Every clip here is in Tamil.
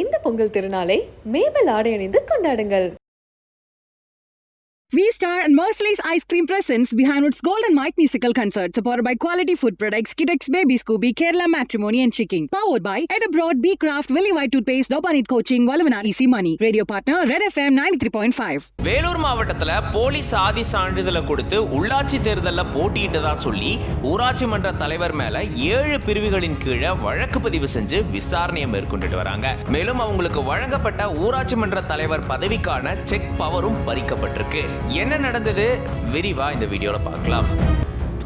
இந்த பொங்கல் திருநாளை மேபல் ஆடை அணிந்து கொண்டாடுங்கள். V Star and Merciless Ice Cream presents behind its Golden Mike musical concert, supported by quality food products, Kidex Baby Scooby, Kerala Matrimony and Chicken. Powered by Ed Abroad, B Craft, Willy White Toothpaste, Dopanit Coaching, Valavana Easy Money. Radio partner Red FM 93.5. Vellore மாவட்டத்துல போலி சாதி சான்றிதழை கொடுத்து உள்ளாட்சி தேர்தல்ல போட்டியிட்டதா சொல்லி ஊராட்சி மன்ற தலைவர் மேல ஏழு பிரிவுகளின் கீழே வழக்கு பதிவு செஞ்சு விசாரணையை மேற்கொண்டுட்டு வராங்க மேலும் அவங்களுக்கு வழங்கப்பட்ட ஊராட்சி மன்ற தலைவர் பதவிக்கான செக் பவரும் பறிக்கப்பட்டிருக்கு என்ன நடந்தது? விரிவா இந்த வீடியோல பார்க்கலாம்.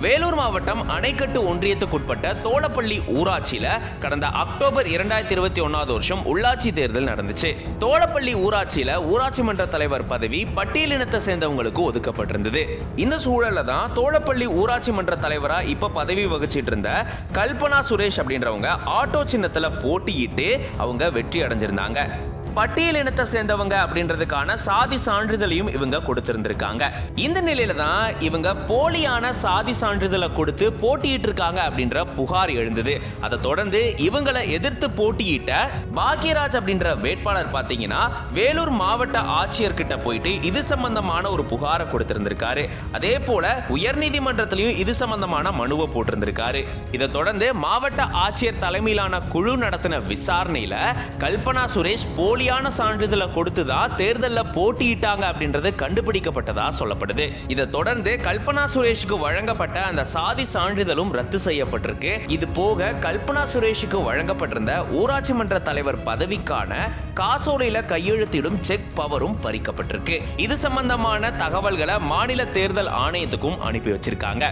வேலூர் மாவட்டம் அணைக்கட்டு ஒன்றியத்துக்குட்பட்ட தோழப்பள்ளி ஊராட்சியில கடந்த அக்டோபர் இரண்டாயிரத்தி இருபத்தி ஒன்னாவது வருஷம் உள்ளாட்சி தேர்தல் நடந்துச்சு. தோழப்பள்ளி ஊராட்சியில ஊராட்சி மன்ற தலைவர் பதவி பட்டியலினத்தை சேர்ந்தவங்களுக்கு ஒதுக்கப்பட்டிருந்தது. இந்த சூழல்ல தான் தோழப்பள்ளி ஊராட்சி மன்ற தலைவரா இப்ப பதவி வகிச்சிட்டு இருந்த கல்பனா சுரேஷ் அப்படின்றவங்க ஆட்டோ சின்னத்துல போட்டியிட்டு அவங்க வெற்றி அடைஞ்சிருந்தாங்க. பட்டியல் இனத்தை சேர்ந்தவங்க அப்படின்றதுக்கான சாதி சான்றிதழையும் இவங்க கொடுத்திருந்திருக்காங்க. இந்த நிலையில தான் இவங்க போலியான சாதி சான்றிதழை கொடுத்து போட்டியிட்டு இருக்காங்க அப்படின்ற புகார் எழுந்தது. அதை தொடர்ந்து இவங்களை எதிர்த்து போட்டியிட்ட பாக்யராஜ் அப்படின்ற வேட்பாளர் பாத்தீங்கன்னா வேலூர் மாவட்ட ஆட்சியர் கிட்ட போயிட்டு இது சம்பந்தமான ஒரு புகாரை கொடுத்திருந்திருக்காரு. அதே போல உயர்நீதிமன்றத்திலையும் இது சம்பந்தமான மனுவை போட்டிருந்திருக்காரு. இதை தொடர்ந்து மாவட்ட ஆட்சியர் தலைமையிலான குழு நடத்தின விசாரணையில கல்பனா சுரேஷ் போலி போலியான சான்றிதழை கொடுத்துதான் தேர்தலில் போட்டியிட்டாங்க அப்படின்றது கண்டுபிடிக்கப்பட்டதா சொல்லப்படுது. இதை தொடர்ந்து கல்பனா சுரேஷுக்கு வழங்கப்பட்ட அந்த சாதி சான்றிதழும் ரத்து செய்யப்பட்டிருக்கு. இது போக கல்பனா சுரேஷுக்கு வழங்கப்பட்டிருந்த ஊராட்சி மன்ற தலைவர் பதவிக்கான காசோலையில கையெழுத்திடும் செக் பவரும் பறிக்கப்பட்டிருக்கு. இது சம்பந்தமான தகவல்களை மாநில தேர்தல் ஆணையத்துக்கும் அனுப்பி வச்சிருக்காங்க.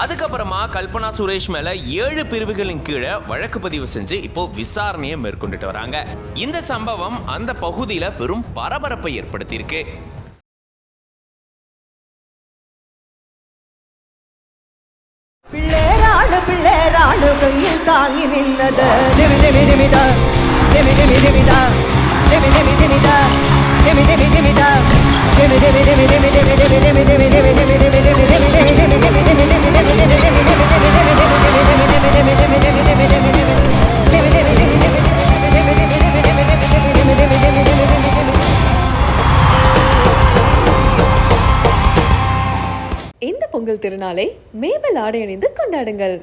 அதுக்கப்புறமா கல்பனா சுரேஷ் மேல ஏழு பிரிவுகளின் கீழே வழக்கு பதிவு செஞ்சு இப்போ விசாரணையை மேற்கொண்டுட்டு வராங்க இந்த சம்பவம் அந்த பகுதியில பெரும் பரபரப்பை ஏற்படுத்தியிருக்கு பிள்ளைராடு பிள்ளைராடு கையில் தாங்கி நின்னது நிமி நிமி நிமிதா நிமி நிமி நிமிதா நிமி நிமி நிமிதா நிமி நிமி நிமிதா நிமி நிமி நிமி நிமி நிமி நிமி நிமி நிமி இந்த பொங்கல் திருநாளை மேபல் ஆடை அணிந்து கொண்டாடுங்கள்.